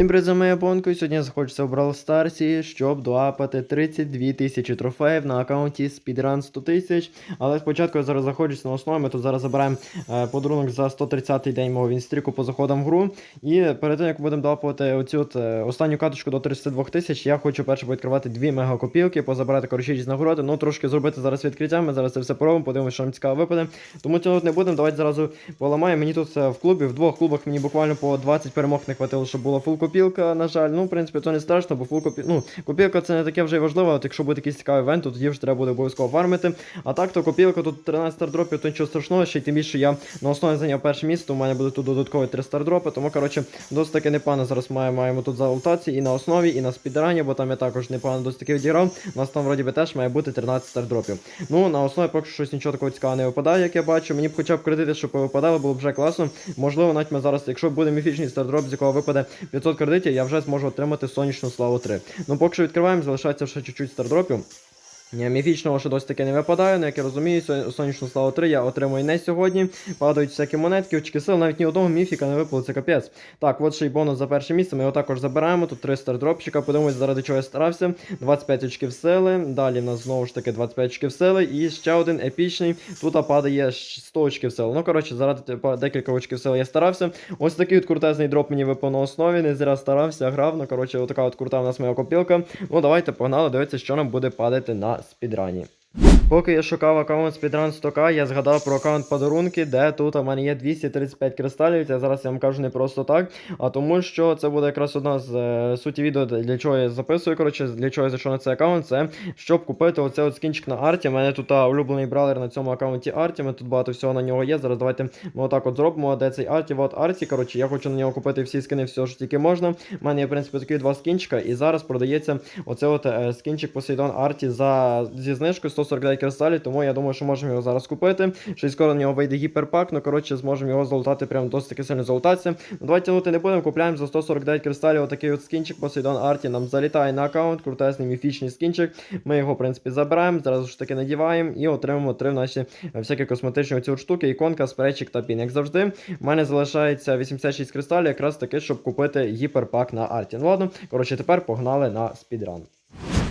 Всім привіт, за моєю бонкою. Сьогодні захочеться в Brawl Stars, щоб доапати 32 тисячі трофеїв на аккаунті Speedrun 100 тисяч. Але спочатку я зараз заходжусь на основі. Ми тут зараз забираємо е, подарунок за 130-й день мого вінстріку по заходам в гру. І перед тим, як будемо доапувати оцю от, е, останню каточку до 32 тисяч, я хочу перше відкривати дві мегакопілки, позабирати коротше з нагороди. Ну трошки зробити зараз відкриття. Ми зараз це все поробимо, подивимося, що нам цікаво випаде. Тому цього не будемо. Давайте зразу поламаємо. Мені тут е, в клубі, в двох клубах мені буквально по 20 перемог не хватило, щоб була фул копілка, на жаль. Ну, в принципі, це не страшно, бо фул копілка. Ну, копілка це не таке вже й важливо, от якщо буде якийсь цікавий івент, то тоді вже треба буде обов'язково фармити. А так, то копілка тут 13 стардропів, то нічого страшного, ще й тим більше я на основі зайняв перше місце, у мене буде тут додаткові 3 стардропи, тому, коротше, досить таки непогано зараз маємо, маємо тут залутації і на основі, і на спідрані, бо там я також непогано досить таки відіграв. У нас там вроді би теж має бути 13 стардропів. Ну, на основі поки що щось нічого такого цікавого не випадає, як я бачу. Мені б хоча б кредити, щоб випадали, було б вже класно. Можливо, навіть ми зараз, якщо буде міфічний стардроп, з якого випаде 500 кредитів, я вже зможу отримати сонячну славу 3. Ну, поки що відкриваємо, залишається ще чуть-чуть стардропів. Ні, Міфічного ще досить таки не випадає, ну як я розумію, сонячну славу 3 я отримую не сьогодні. Падають всякі монетки, очки сил, навіть ні одного міфіка не випало, це капець. Так, от ще й бонус за перше місце, ми його також забираємо. Тут 3 стардропчика, подивимось, заради чого я старався. 25 очків сили. Далі в нас знову ж таки 25 очків сили. І ще один епічний. Тут падає щ- 100 очків сили. Ну, коротше, заради декілька очків сили я старався. Ось такий от крутезний дроп мені випав на основі. Не зря старався, грав. Ну, коротше, отака от крута у нас моя копілка. Ну, давайте погнали, дивитися, що нам буде падати на спідрані. Поки я шукав аккаунт Speedrun 100 я згадав про аккаунт подарунки, де тут у мене є 235 кристалів. Це зараз я вам кажу не просто так, а тому, що це буде якраз одна з е, суті відео, для чого я записую. Коротше, для чого я зайшов на цей аккаунт, це щоб купити оцей от скінчик на арті. У мене тут а, улюблений бравлер на цьому аккаунті арті. Ми тут багато всього на нього є. Зараз давайте ми отак от зробимо, де цей арті, от арті. Коротше, я хочу на нього купити всі скини, все що тільки можна. У мене є, в принципі, такі два скінчика, і зараз продається оце от е, скінчик Poseidon Арті за зі знижкою 149 кристалів, тому я думаю, що можемо його зараз купити. Ще й скоро на нього вийде гіперпак, ну коротше, зможемо його залутати прям досить таки сильно залутатися. Ну, давайте тягнути не будемо, купляємо за 149 кристалів отакий от скінчик Poseidon Арті. Нам залітає на аккаунт, крутесний міфічний скінчик. Ми його, в принципі, забираємо, зараз ж таки надіваємо і отримаємо три наші е, всякі косметичні оці штуки, іконка, спречик та пін. Як завжди, в мене залишається 86 кристалів, якраз таки, щоб купити гіперпак на арті. Ну ладно, коротше, тепер погнали на спідран.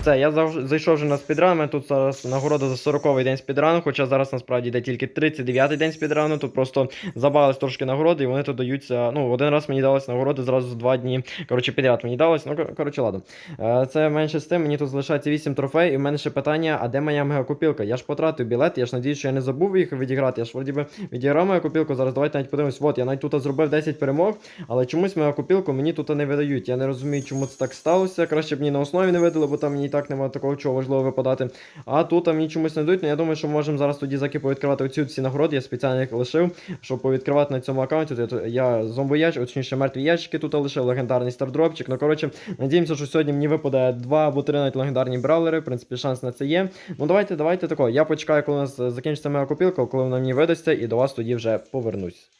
Все, я зав... зайшов вже на спідран. Мене тут зараз нагорода за 40-й день спідрану, хоча зараз насправді йде тільки 39-й день спідрану. Тут просто забавились трошки нагороди, і вони тут даються. Ну, один раз мені далися нагороди, зразу за два дні. Коротше, підряд мені далось. Ну, коротше, ладно. Е, Це менше з тим, мені тут залишається 8 трофей, і в мене ще питання: а де моя мегакопілка? Я ж потратив білет, я ж надіюсь, що я не забув їх відіграти. Я ж вроді би відіграв мою копілку. Зараз давайте навіть подивимось. От, я навіть тут зробив 10 перемог, але чомусь мою копілку мені тут не видають. Я не розумію, чому це так сталося. Краще б мені на основі не видали, бо там мені і так немає такого чого важливого випадати. А тут а мені чомусь не дають. Ну я думаю, що ми можемо зараз тоді заки повідкривати оці всі нагороди. Я спеціально їх лишив, щоб повідкривати на цьому аккаунті. Я, я зомбояч, точніше мертві ящики тут лишив, легендарний стардропчик. Ну коротше, надіємося, що сьогодні мені випаде два або три навіть легендарні бравлери. В принципі, шанс на це є. Ну давайте, давайте тако. Я почекаю, коли у нас закінчиться моя копілка, коли вона мені видасться, і до вас тоді вже повернусь.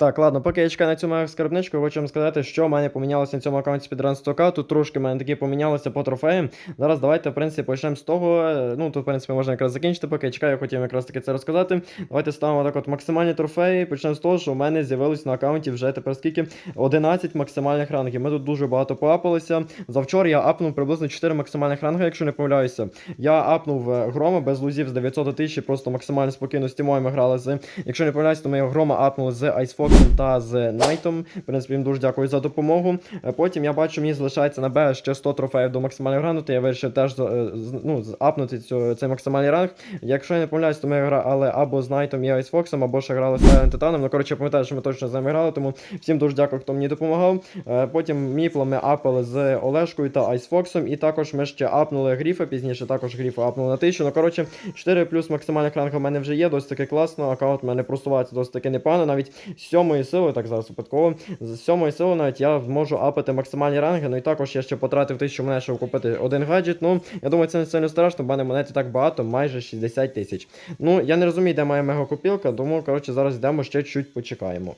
Так, ладно, поки я чекаю на цю мою скарбничку, хочу вам сказати, що в мене помінялося на цьому аккаунті Speedrun 100 Тут трошки в мене такі помінялося по трофеям. Зараз давайте, в принципі, почнемо з того. е, Ну, тут, в принципі, можна якраз закінчити, поки я чекаю, я хотів якраз таки це розказати. Давайте ставимо так от максимальні трофеї. Почнемо з того, що у мене з'явилось на аккаунті вже тепер скільки 11 максимальних рангів. Ми тут дуже багато поапалися. Завчора я апнув приблизно 4 максимальних ранги, якщо не помиляюся. Я апнув е, грома без лузів з 900 до 1000, просто максимально спокійно з тімою грали з. Якщо не помиляюся, то ми грома апнули з Айсфоксом та з Найтом. В принципі, їм дуже дякую за допомогу. Е, Потім я бачу, мені залишається на Б ще 100 трофеїв до максимального рангу, то я вирішив теж е, ну, апнути цю, цей максимальний ранг. Якщо я не помиляюсь, то ми грали або з Найтом і Айсфоксом, або ще грали з Silent Титаном. Ну, коротше, я пам'ятаю, що ми точно з ними грали, тому всім дуже дякую, хто мені допомагав. Е, Потім Міпла ми апали з Олешкою та Айсфоксом, і також ми ще апнули Гріфа, пізніше також Гріфа апнули на 1000. Ну, коротше, 4 плюс максимальних ранга в мене вже є, досить таки класно. Аккаунт в мене просувається досить таки непогано. Навіть сьомої сили, так зараз випадково, з сьомої сили навіть я зможу апати максимальні ранги. Ну і також я ще потратив тисячу монет, щоб купити один гаджет. Ну, я думаю, це не сильно страшно, в мене монет так багато, майже 60 тисяч. Ну, я не розумію, де моя мегакопілка, тому, коротше, зараз йдемо ще чуть почекаємо.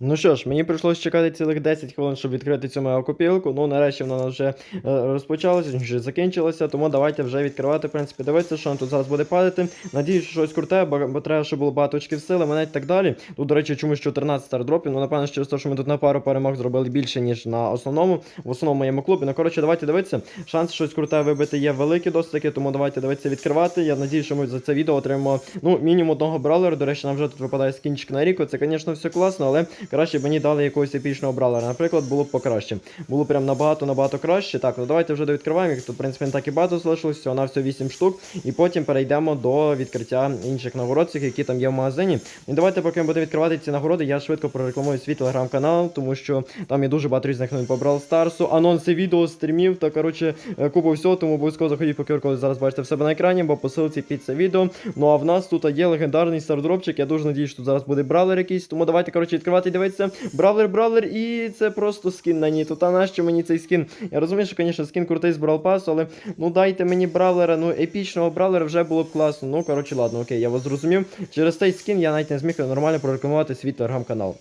Ну що ж, мені прийшлось чекати цілих 10 хвилин, щоб відкрити цю мою копілку. Ну, нарешті вона вже е, розпочалася, вже закінчилася, тому давайте вже відкривати, в принципі, дивитися, що нам тут зараз буде падати. Надіюсь, що щось круте, бо, бо треба, щоб було багато очків сили, мене і так далі. Тут, до речі, чомусь 14 стардропів. Ну, напевно, через те, що ми тут на пару перемог зробили більше, ніж на основному, в основному моєму клубі. Ну, коротше, давайте дивитися. Шанс щось круте вибити є великі досить таки, тому давайте дивитися відкривати. Я надіюсь, що ми за це відео отримаємо ну, мінімум одного бравлера. До речі, нам вже тут випадає скінчик на ріку. Це, звісно, все класно, але краще б мені дали якогось епічного бравлера. Наприклад, було б покраще. Було прям набагато-набагато краще. Так, ну давайте вже довідкриваємо. Їх тут, в принципі, не так і багато залишилось, всього на все 8 штук. І потім перейдемо до відкриття інших нагород, цих, які там є в магазині. І давайте, поки ми будемо відкривати ці нагороди, я швидко прорекламую свій телеграм-канал, тому що там є дуже багато різних новин по Brawl Старсу, анонси відео, стрімів та коротше е, купу всього, тому обов'язково заходіть по QR-коду, зараз бачите в себе на екрані, бо по ссылці під це відео. Ну а в нас тут є легендарний стардропчик. Я дуже надіюсь, що тут зараз буде бравлер якийсь. Тому давайте коротше відкривати дивитися. Бравлер, бравлер, і це просто скін на ній. Тут а нащо мені цей скін? Я розумію, що, звісно, скін крутий з Brawl Pass, але ну дайте мені бравлера, ну епічного бравлера вже було б класно. Ну коротше, ладно, окей, я вас зрозумів. Через цей скін я навіть не зміг нормально прорекламувати свій телеграм-канал.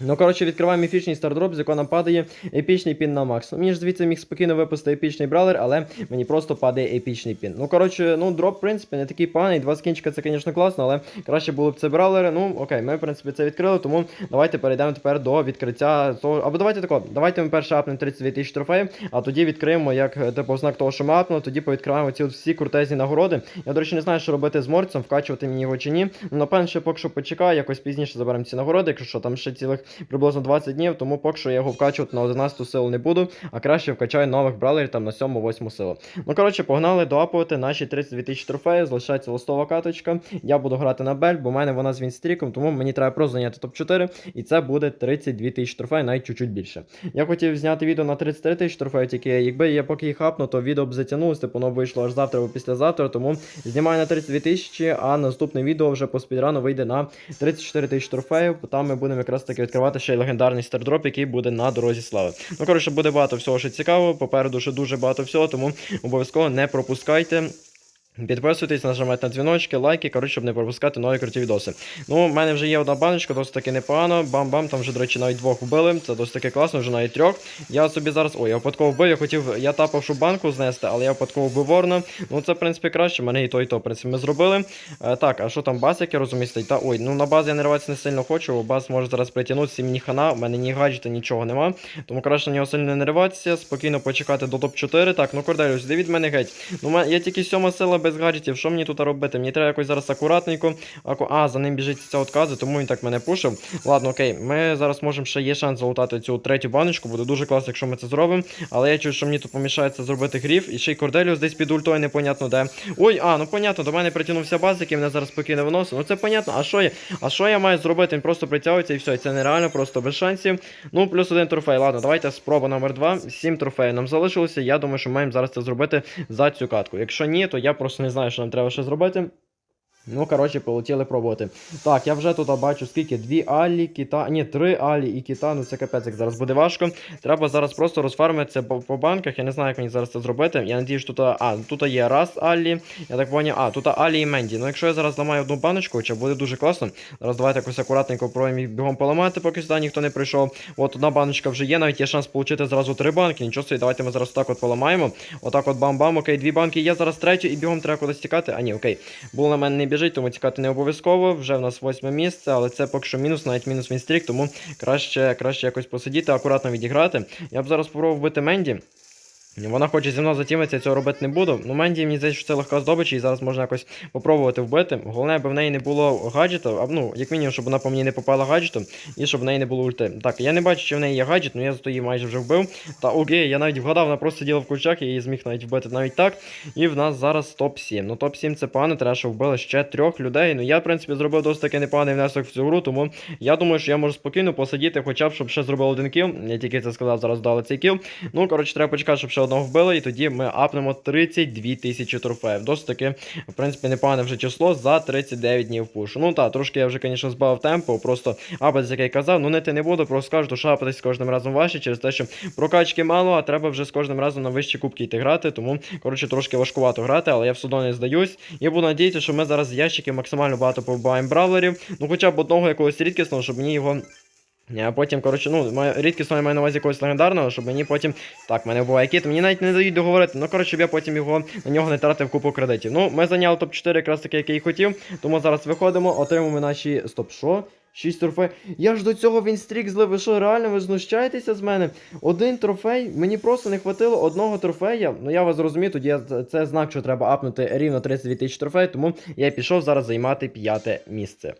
Ну, коротше, відкриваємо міфічний стардроп, з якого нам падає епічний пін на макс. Ну, Мені ж звідси міг спокійно випустити епічний бравлер, але мені просто падає епічний пін. Ну, коротше, ну, дроп, в принципі, не такий поганий. Два скінчика це, звісно, класно, але краще було б це бравлери. Ну, окей, ми, в принципі, це відкрили, тому давайте перейдемо тепер до відкриття того. Або давайте тако, давайте ми перше апнемо 32 тисячі трофеїв, а тоді відкриємо, як типу знак того, що ми апнули, тоді повідкриваємо ці всі крутезні нагороди. Я, до речі, не знаю, що робити з морцем, вкачувати мені його чи ні. Ну, напевно, ще поки що почекаю, якось пізніше заберемо ці нагороди, якщо що, там ще цілих приблизно 20 днів, тому поки що я його вкачувати на 11 силу не буду, а краще вкачаю нових бравлерів там на 7-8 силу. Ну, коротше, погнали доапувати наші 32 тисячі трофеїв, залишається листова каточка. Я буду грати на бельт, бо в мене вона з вінстріком, тому мені треба просто зайняти топ-4, і це буде 32 тисячі трофеїв, навіть чуть-чуть більше. Я хотів зняти відео на 33 тисячі трофеїв, тільки якби я поки їх хапну, то відео б затягнулося, типу воно вийшло аж завтра або післязавтра, тому знімаю на 32 тисячі, а наступне відео вже по спідрану вийде на 34 тисячі трофеїв, бо там ми будемо якраз таки відкривати ще й легендарний стардроп, який буде на дорозі слави. Ну, коротше, буде багато всього що цікавого, попереду ще дуже багато всього, тому обов'язково не пропускайте. Підписуйтесь, нажимайте на дзвіночки, лайки, коротше, щоб не пропускати нові круті відоси. Ну, в мене вже є одна баночка, досить таки непогано. Бам-бам, там вже, до речі, навіть двох вбили. Це досить таки класно, вже навіть трьох. Я собі зараз. Ой, я випадково вбив, я хотів, я тапав, щоб банку знести, але я випадково вбив ворона. Ну, це, в принципі, краще. Мене і то, і то, в принципі, ми зробили. Е, так, а що там баз, як я розумію, стоїть? Та ой, ну на баз я не рватися не сильно хочу, бо баз може зараз притягнутися, мені хана, у мене ні гаджета, нічого нема. Тому краще на нього сильно не риватися, спокійно почекати до топ-4. Так, ну Корделюс, іди від мене геть. Ну, я тільки сьома сила без гаджетів. Що мені тут робити? Мені треба якось зараз акуратненько. Аку... А, за ним біжить ця откази, тому він так мене пушив. Ладно, окей, ми зараз можемо ще є шанс залутати цю третю баночку. Буде дуже класно, якщо ми це зробимо. Але я чую, що мені тут помішається зробити гріф. І ще й Корделіус десь під ультою, непонятно де. Ой, а, ну понятно, до мене притягнувся баз, який мене зараз покине виносить. Ну це понятно. А що я? А що я маю зробити? Він просто притягується і все. Це нереально, просто без шансів. Ну, плюс один трофей. Ладно, давайте спроба номер два. Сім трофеїв нам залишилося. Я думаю, що маємо зараз це зробити за цю катку. Якщо ні, то я просто не знаю, що нам треба ще зробити. Ну, коротше, полетіли пробувати. Так, я вже тут бачу, скільки? Дві Алі, кіта. Ні, три Алі і кіта. Ну це капець, як зараз буде важко. Треба зараз просто розфармити це по, по банках. Я не знаю, як мені зараз це зробити. Я надію, що тут. А, тут є раз Алі. Я так поняв. А, тут Алі і Менді. Ну, якщо я зараз ламаю одну баночку, чи буде дуже класно. Зараз давайте якось акуратненько пробуємо їх бігом поламати, поки сюди ніхто не прийшов. От одна баночка вже є, навіть є шанс отримати зразу три банки. Нічого собі, давайте ми зараз так от поламаємо. Отак от бам-бам, окей, дві банки є, зараз третю і бігом треба кудись тікати. А ні, окей. Бул на мене не біжить, тому тікати не обов'язково. Вже в нас восьме місце, але це поки що мінус, навіть мінус мінстрік, тому краще, краще якось посидіти, акуратно відіграти. Я б зараз спробував вбити Менді. Вона хоче зі мною затімитися, цього робити не буду. Ну, Менді, мені здається, що це легка здобич, і зараз можна якось попробувати вбити. Головне, аби в неї не було гаджета, а ну, як мінімум, щоб вона по мені не попала гаджетом, і щоб в неї не було ульти. Так, я не бачу, чи в неї є гаджет, але я зато її майже вже вбив. Та окей, я навіть вгадав, вона просто сиділа в кучах, я її зміг навіть вбити навіть так. І в нас зараз топ-7. Ну, топ-7 це погано, треба, щоб вбили ще трьох людей. Ну, я, в принципі, зробив досить таки непоганий внесок в цю гру, тому я думаю, що я можу спокійно посидіти, хоча б, щоб ще зробив один кіл. Я тільки це сказав, зараз дали цей кіл. Ну, коротше, треба почекати, щоб ще одного вбили, і тоді ми апнемо 32 тисячі трофеїв. Досить таки, в принципі, непогане вже число за 39 днів пушу. Ну так, трошки я вже, звісно, збавив темпу, просто апатись, як я казав, ну не не буду, просто скажу, то шапатись з кожним разом важче, через те, що прокачки мало, а треба вже з кожним разом на вищі кубки йти грати, тому, коротше, трошки важкувато грати, але я все одно не здаюсь. І буду надіятися, що ми зараз з ящиків максимально багато побуваємо бравлерів, ну хоча б одного якогось рідкісного, щоб мені його А потім, коротше, ну, рідкісно я маю на увазі якогось легендарного, щоб мені потім. Так, мене буває кіт, мені навіть не дають договорити, ну коротше, я потім його на нього не тратив купу кредитів. Ну, ми зайняли топ-4 якраз таки, який хотів. Тому зараз виходимо, отримуємо наші. Стоп, що? 6 трофей. Я ж до цього вінстрік злив. Ви що, реально ви знущаєтеся з мене? Один трофей, мені просто не хватило одного трофея. Ну я вас зрозумію, тоді я, це знак, що треба апнути рівно 32 тисячі трофей, тому я пішов зараз займати п'яте місце.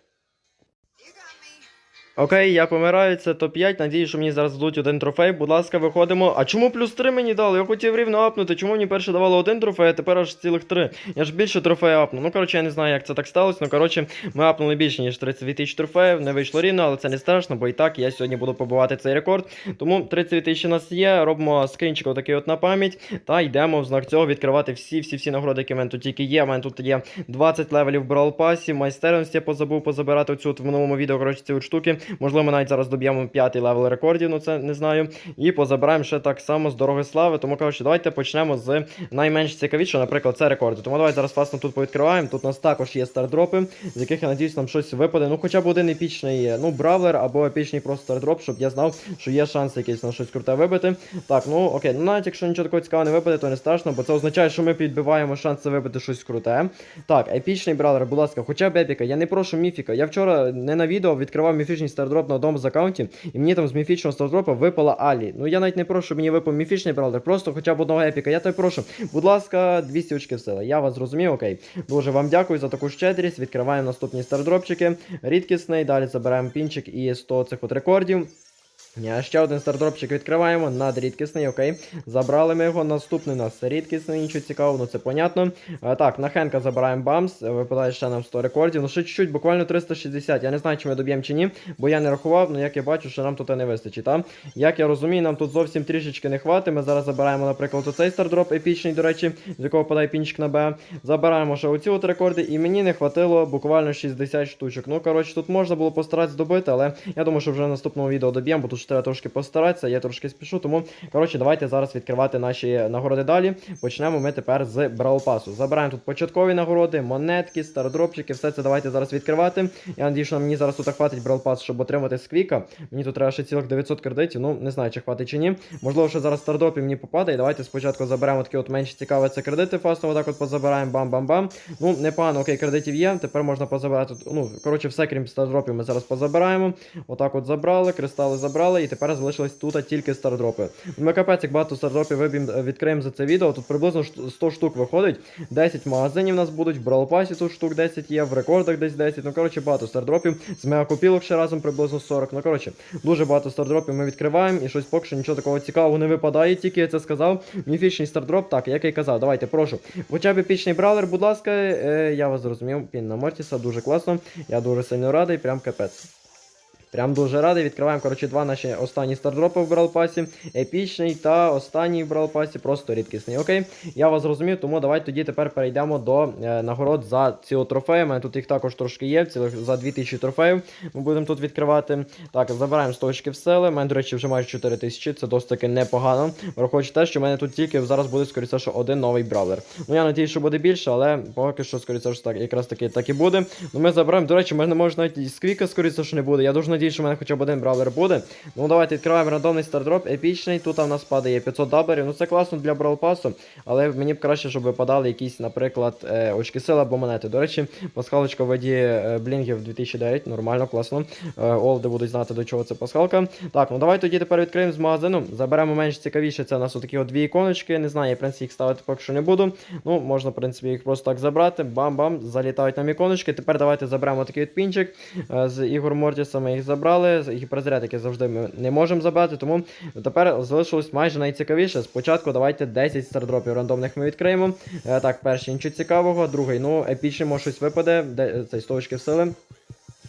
Окей, я помираю, це топ-5. Надію, що мені зараз дадуть один трофей. Будь ласка, виходимо. А чому плюс 3 мені дали? Я хотів рівно апнути. Чому мені перше давало один трофей, а тепер аж цілих 3? Я ж більше трофеїв апну. Ну, коротше, я не знаю, як це так сталося. Ну, коротше, ми апнули більше, ніж 32 тисячі трофеїв. Не вийшло рівно, але це не страшно, бо і так я сьогодні буду побувати цей рекорд. Тому 32 тисячі у нас є. Робимо скрінчик отакий от на пам'ять. Та йдемо в знак цього відкривати всі-всі-всі нагороди, які в мене тут тільки є. У мене тут є 20 левелів в Brawl майстерності я позабув позабирати оцю в минулому відео, коротше, ці от штуки. Можливо, ми навіть зараз доб'ємо п'ятий левел рекордів, ну це не знаю. І позабираємо ще так само з дороги слави. Тому, коротше, давайте почнемо з найменш цікавішого, наприклад, це рекорди. Тому давай зараз власне тут повідкриваємо. Тут у нас також є стардропи, з яких я надіюсь, нам щось випаде. Ну, хоча б один епічний, ну, бравлер або епічний просто стардроп, щоб я знав, що є шанс якийсь на щось круте вибити. Так, ну окей, ну навіть якщо нічого такого цікавого не випаде, то не страшно, бо це означає, що ми підбиваємо шанси вибити щось круте. Так, епічний бравлер, будь ласка, хоча б епіка. Я не прошу міфіка. Я вчора не на відео відкривав міфічний стардроп на одному з аккаунті, і мені там з міфічного стардропа випала Алі. Ну я навіть не прошу, мені випав міфічний бралдер, просто хоча б одного епіка. Я тебе прошу. Будь ласка, 200 очків сили. Я вас зрозумів, окей. Дуже вам дякую за таку щедрість. Відкриваємо наступні стардропчики. Рідкісний, далі забираємо пінчик і 100 цих от рекордів. Ще один стардропчик відкриваємо, надрідкісний, окей. Забрали ми його. Наступний у нас рідкісний, нічого цікавого, ну це понятно. А, так, на Хенка забираємо бамс, випадає ще нам 100 рекордів. Ну ще чуть-чуть, буквально 360. Я не знаю, чи ми доб'ємо чи ні, бо я не рахував, ну як я бачу, що нам тут не вистачить. Та? Як я розумію, нам тут зовсім трішечки не хватить. Ми зараз забираємо, наприклад, оцей стардроп епічний, до речі, з якого падає пінчик на Б. Забираємо ще оці от рекорди, і мені не хватило буквально 60 штучок. Ну, коротше, тут можна було постаратися добити, але я думаю, що вже в наступному відео доб'ємо, бо тут ще треба трошки постаратися, я трошки спішу. Тому, коротше, давайте зараз відкривати наші нагороди далі. Почнемо ми тепер з Pass. Забираємо тут початкові нагороди, монетки, стардропчики, все це давайте зараз відкривати. Я надію, що мені зараз тут хватить Pass, щоб отримати сквіка. Мені тут треба ще цілих 900 кредитів. Ну, не знаю, чи хватить чи ні. Можливо, що зараз стардропів мені попадає. Давайте спочатку заберемо такі от менш цікаві це кредити. Фастово так от позабираємо бам-бам-бам. Ну, непогано, окей, кредитів є. Тепер можна позабирати. Ну, коротше, все, крім стардропів, ми зараз позабираємо. Отак от забрали, кристали забрали, і тепер залишились тут тільки стардропи. Ми капець, як багато стардропів виб'ємо, відкриємо за це відео. Тут приблизно 100 штук виходить. 10 магазинів у нас будуть, в Pass тут штук 10 є, в рекордах десь 10. Ну, коротше, багато стардропів. З мегакопілок ще разом приблизно 40. Ну, коротше, дуже багато стардропів ми відкриваємо, і щось поки що нічого такого цікавого не випадає, тільки я це сказав. Міфічний стардроп, так, як й казав, давайте, прошу. Хоча б епічний бравлер, будь ласка, е, я вас зрозумів. Пін на Мортіса, дуже класно. Я дуже сильно радий, прям капець. Прям дуже радий. Відкриваємо, коротше, два наші останні стардропи в Pass. Епічний та останній в Pass, просто рідкісний. Окей, я вас зрозумів, тому давайте тоді тепер перейдемо до е, нагород за ці трофеї. У мене тут їх також трошки є, цілих за 2000 трофеїв. Ми будемо тут відкривати. Так, забираємо 100 очків сили. У мене, до речі, вже майже 4000, це досить таки непогано. Враховуючи те, що в мене тут тільки зараз буде, скоріше, що один новий бравлер. Ну я надію, що буде більше, але поки що, скоріше, що так, якраз таки так і буде. Ну ми забираємо. До речі, в мене може навіть і сквіка, скоріше, що не буде. Я дуже надію, що в мене хоча б один бравлер буде. Ну давайте відкриваємо рандомний стардроп, епічний. Тут у нас падає 500 даберів. Ну це класно для Pass, але мені б краще, щоб випадали якісь, наприклад, е, очки сили або монети. До речі, пасхалочка в воді е, блінгів 2009, нормально, класно. Е, Олди будуть знати, до чого це пасхалка. Так, ну давай тоді тепер відкриємо з магазину. Заберемо менш цікавіше. Це у нас отакі от дві іконочки. Не знаю, я в принципі їх ставити поки що не буду. Ну, можна, в принципі, їх просто так забрати. Бам-бам, залітають нам іконочки. Тепер давайте заберемо такий от пінчик. З Ігор Мортіса ми їх забрали. Гіперзарядики завжди ми не можемо забрати. Тому тепер залишилось майже найцікавіше. Спочатку давайте 10 стардропів рандомних ми відкриємо. Е, Так, перший нічого цікавого, другий, ну, епічний може щось випаде. Де цей стовочки в сили.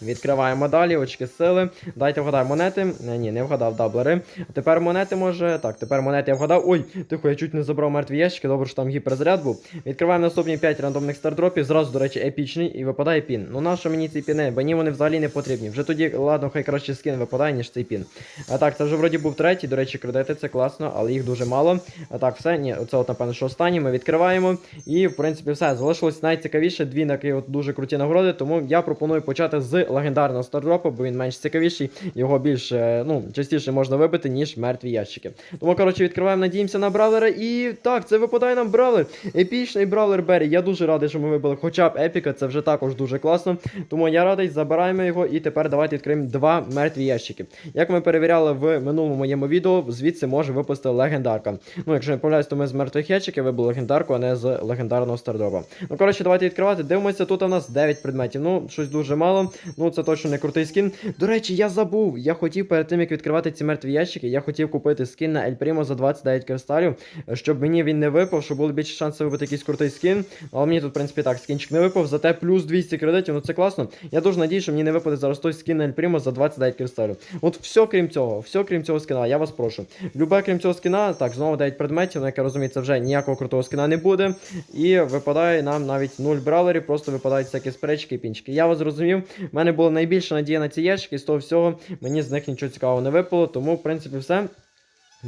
Відкриваємо далі, очки сили. Дайте вгадаю монети. Е, Ні, не вгадав даблери. Тепер монети може. Так, тепер монети я вгадав. Ой, тихо, я чуть не забрав мертві ящики, добре, що там гіперзаряд був. Відкриваємо наступні 5 рандомних стардропів. Зразу, до речі, епічний і випадає пін. Ну нащо мені ці піни? Мені вони взагалі не потрібні. Вже тоді, ладно, хай краще скін випадає, ніж цей пін. А так, це вже вроді був третій, до речі, кредити, це класно, але їх дуже мало. А так, все, ні, оце от, напевно, що останній ми відкриваємо. І, в принципі, все. Залишилось найцікавіше дві такі от дуже круті нагороди. Тому я пропоную почати з легендарного стардропу, бо він менш цікавіший, його більше, ну, частіше можна вибити, ніж мертві ящики. Тому, коротше, відкриваємо, надіємося на бравлера. І так, це випадає нам бравлер. Епічний бравлер Беррі. Я дуже радий, що ми вибили хоча б епіка, це вже також дуже класно. Тому я радий, забираємо його і тепер давайте відкриємо два мертві ящики. Як ми перевіряли в минулому моєму відео, звідси може випасти легендарка. Ну, якщо не помиляюсь, то ми з мертвих ящиків вибили легендарку, а не з легендарного стардропа. Ну, коротше, давайте відкривати. Дивимося, тут у нас 9 предметів. Ну, щось дуже мало. Ну, це точно не крутий скін. До речі, я забув. Я хотів перед тим, як відкривати ці мертві ящики, я хотів купити скін на Ель Прімо за 29 кристалів, щоб мені він не випав, щоб було більше шансів вибити якийсь крутий скін. Але мені тут, в принципі, так, скінчик не випав, зате плюс 200 кредитів, ну це класно. Я дуже надію, що мені не випаде зараз той скін на Ель Прімо за 29 кристалів. От все крім цього, все крім цього скіна, я вас прошу. Любе крім цього скіна, так, знову 9 предметів, ну як я розумію, це вже ніякого крутого скіна не буде. І випадає нам навіть 0 бравлерів, просто випадають всякі спречки і пінчики. Я вас зрозумів. Мене була найбільша надія на ці ящики, з того всього мені з них нічого цікавого не випало, тому в принципі все.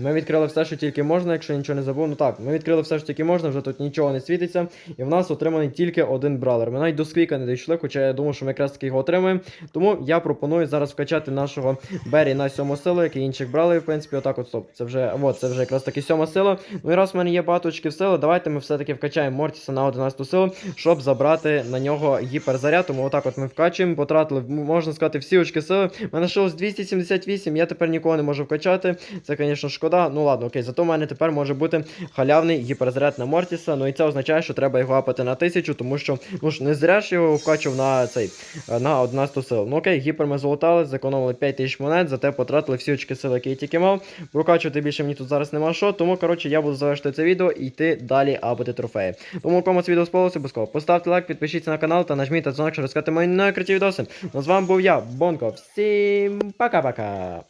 Ми відкрили все, що тільки можна, якщо нічого не забув. Ну так, ми відкрили все, що тільки можна, вже тут нічого не світиться. І в нас отриманий тільки один бравлер. Ми навіть до сквіка не дійшли, хоча я думав, що ми якраз таки його отримаємо. Тому я пропоную зараз вкачати нашого Бері на сьому силу, як і інших бравлерів, в принципі, отак от стоп. Це вже от, це вже якраз таки сьома сила. Ну і раз в мене є багато очків сили, давайте ми все-таки вкачаємо Мортіса на 11 силу, щоб забрати на нього гіперзаряд. Тому отак от ми вкачуємо, потратили, можна сказати, всі очки сили. У мене шилось 278, я тепер нікого не можу вкачати. Це, звісно, шкода. Ну ладно, окей, зато в мене тепер може бути халявний гіперзаряд на Мортіса. Ну і це означає, що треба його апати на 1000, тому що ну ж не зря ж його вкачав на цей на 11 сил. Ну окей, гіпер ми золотали, зекономили 5000 монет, зате потратили всі очки сили, які я тільки мав. Прокачувати більше мені тут зараз нема що. Тому коротше я буду завершити це відео і йти далі апати трофеї. Тому кому це відео сподобалося, обов'язково поставте лайк, підпишіться на канал та нажміть на дзвоник, щоб мої найкруті відоси. Ну з вами був я, Бонко. Всім пока-пока.